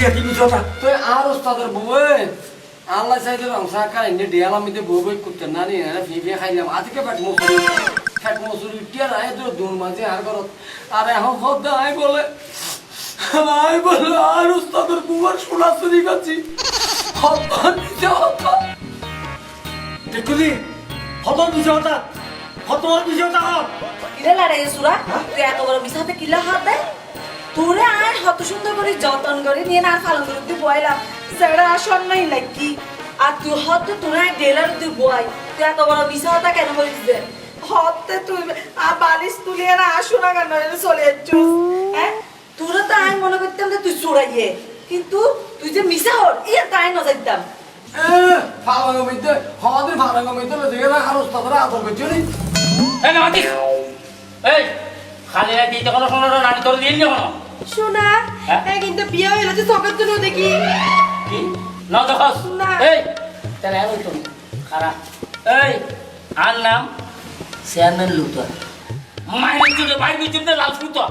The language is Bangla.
দিয়া কি বুঝো তা? তুই আর ওস্তাদের বউয়ে আল্লাহ চাইতে রংসা কাহিনী ডিয়াল আমি তো বউ বই করতে না নি না ফি ফি খাইলাম। আজকে পেট মসুরি পেট মসুরি টিয়া রায় তো দূর মাঝে আর করত আর এখন হদ আই বলে আই বলে আর ওস্তাদের বউয়ের সোনা চুরি করছি। হদ নিজে হদ দেখুলি হত বুঝো তা হত বুঝো তা। হত কিরে লাড়ে সুরা তুই এত বড় মিশাতে কিলা হাত দেয়? তোরে আর হত সুন্দর করে যতন করে নিয়ে না ফালন করে তুই বয়লাম সেটা আসন নাই নাকি আর তুই হত তোর আর ডেলার তুই বয়। তুই এত বড় মিশাটা কেন বলিস দে হতে তুই আর বালিশ তুলি আর আসো না কেন চলে যাচ্ছিস হ্যাঁ? তোরা তো আমি মনে করতাম যে তুই চড়াইয়ে কিন্তু তুই যে মিশা হর ইয়ে তাই না যাইতাম ফালাঙ্গ মধ্যে হদের ফালাঙ্গ মধ্যে দেখে না আর ওস্তাদের আদর করছি নি। এই না মাতি এই খালি না দিতে কোনো শোনো না আমি তোর দিন নিয়ে কোনো শোনা হ্যাঁ? কিন্তু বিয়ে হইল তো সবের জন্য দেখি। কি? না দেখস না। এই তাহলে আমি তো খারাপ এই আর নাম? চেয়ারম্যান লুতো মাইনে চুলে বাইরে চুলে লাল সুতো।